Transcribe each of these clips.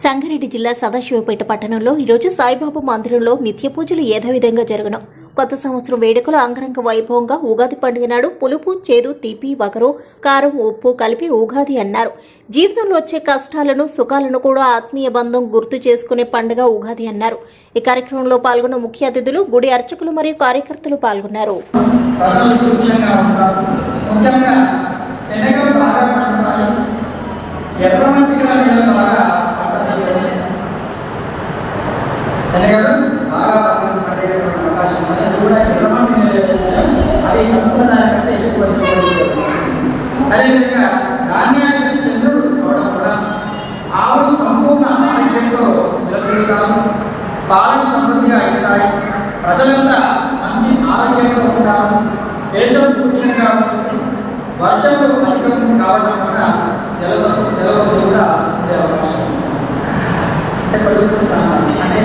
సంగారెడ్డి జిల్లా సదాశివపేట పట్టణంలో ఈరోజు సాయిబాబా మందిరంలో నిత్య పూజలు యథావిధంగా జరుగును. కొత్త సంవత్సరం వేడుకలు అంగరంగ వైభవంగా ఉగాది పండుగ నాడు పులుపు చేదు తీపి వగరు కారం ఉప్పు కలిపి ఉగాది అన్నారు. జీవితంలో వచ్చే కష్టాలను సుఖాలను కూడా ఆత్మీయ బంధం గుర్తు చేసుకునే పండుగ ఉగాది అన్నారు. ఈ కార్యక్రమంలో పాల్గొన్న ముఖ్య అతిథులు గుడి అర్చకులు మరియు కార్యకర్తలు పాల్గొన్నారు. ప్రజలు సుభిక్షంగా ఉంటారు ముఖ్యంగా శనగలు బాగా పండుతాయి ఎర్రమట్టి గల నీళ్ళు బాగా పంటది శనగలు బాగా పండు పండేటువంటి అవకాశం ఉంది. అది కూడా ఎర్రమట్టి నీళ్ళు ఏవైతే అవి దానికంటే ఎక్కువ అదేవిధంగా ధాన్యానికి చంద్రుడు అవడం వల్ల ఆవులు సంపూర్ణ ఆరోగ్యంతో విలసిల్లుతారు పాలను సమృద్ధిగా ఇస్తాయి. ప్రజలంతా మంచి ఆరోగ్యంతో ఉంటారు. దేశం సూక్ష్మంగా ఉంటుంది. వర్షములు అధికం కావడం వలన జల జలవద్దు కూడా ఉండే అవకాశం ఉంది. అంటే కలుగుతుందా అంటే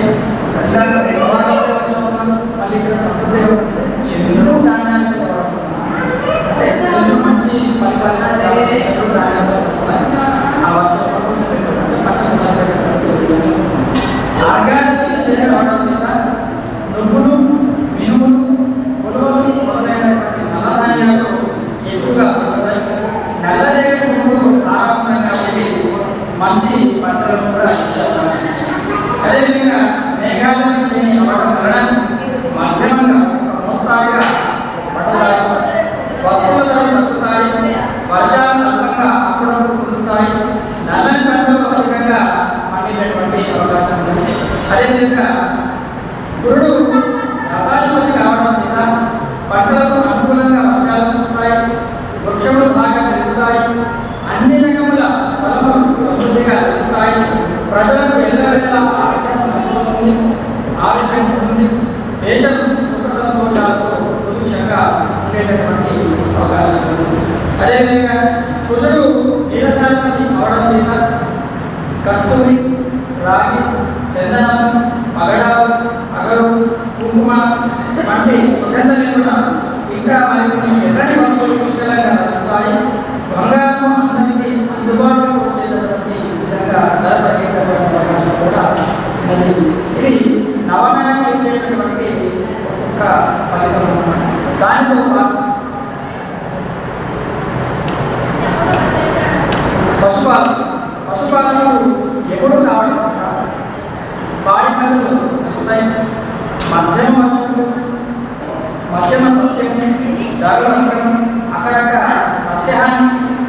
ఇందాక ప్రవాహంలో వర్షం ఉన్నాం, మళ్ళీ ఇక్కడ సమృద్ధిగా ఉంటుంది. చంద్రుడు ధాన్యానికి తోడడం అంటే చంద్రుడు మంచి ఫలితాలను రావడం, చంద్రుడు ధాన్యాలు వస్తున్నాయి. ఆ వర్షం కొంచెం ఎక్కువ అంటే పంటలు సాగడానికి ఆర్గానిక్ శరీరం రావడం చేత నువ్వులు మినుములు ఉలవలు మొదలైనటువంటి నల్లధాన్యాలు ఎక్కువగా పండుతాయి నల్లరేగడి భూములు సారవంతం కాబట్టి మంచి పంటలను కూడా అదేవిధంగా మేఘాలను శ్రేణి అవ్వడం వలన మధ్యమంగా మోస్తారుగా పడతాయి వస్తువుల ధరలు తగ్గుతాయి వర్షాలు అల్పంగా అప్పుడప్పుడు కురుస్తాయి నల్లని పంటలు అధికంగా పండినటువంటి అవకాశం ఉంది అదేవిధంగా గురుడు రసాధిపతి కావడం చేత పంటలకు అనుకూలంగా వర్షాలు కురుస్తాయి వృక్షములు బాగా పెరుగుతాయి అన్ని రకముల ఫలములు సమృద్ధిగా లభిస్తాయి. ప్రజలకు ఎల్లవేళ ఆరోగ్యం సమకూరుతుంది ఆరోగ్యం ఉంటుంది. దేశం సుఖ సంతోషాలతో సుభిక్షంగా ఉండేటటువంటి అవకాశం ఉంది. అదేవిధంగా కుజుడు నీరసాధిపతి అవడం చేత కస్తూరి రాగి చందనం పగడాలు అగరు కుంకుమ వంటి సుగంధ నిపుణ ఇంకా మరికొన్ని ఎర్రని వస్తువులు పుష్కలంగా లభిస్తాయి బంగారం అందరికీ అందుబాటులో వచ్చేటటువంటి విధంగా ధర తగ్గేటటువంటి అవకాశం కూడా ఉన్నది. ఇది నవనాయకులు ఇచ్చేటటువంటి ఒక ఫలితం దానితో పాటు పశుపాలన పశుపాలనలు ఎప్పుడు కావడం పాడి పంటలు తగ్గుతాయి మధ్యమ వర్షం మధ్యమ సస్యం ధరలు అక్కడక్కడ సస్యహాని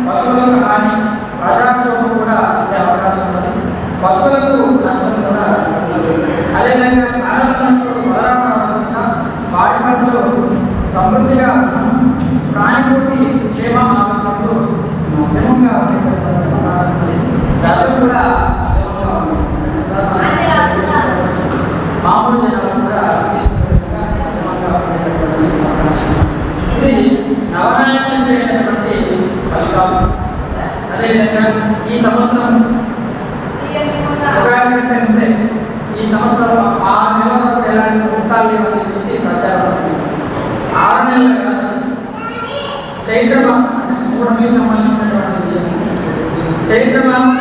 పశువులకు హాని ప్రజాక్షోభం కూడా ఉండే అవకాశం ఉన్నది. పశువులకు నష్టం కూడా అదేవిధంగా స్థానిక మనుషులు బలరాం చేత పాడి పంటలు సమృద్ధిగా ప్రాణిపూర్తి క్షేమ ఆరోగ్యంలో మధ్యమంగా ఉండేటటువంటి అవకాశం ఉంది ధరలు కూడా మామూలు జనాలు కూడా ఇది నవనాయకులు చేయనటువంటి ఫలితాలు. అదేవిధంగా ఈ సంవత్సరం ఉగాది అంటే ఈ సంవత్సరం ఆరు నెలల ఎలాంటి ముహూర్తాలు లేవని చెప్పేసి ప్రచారం ఆరు నెలలుగా చైత్ర మాసం మూఢమికి సంబంధించినటువంటి విషయం. చైత్ర మాసం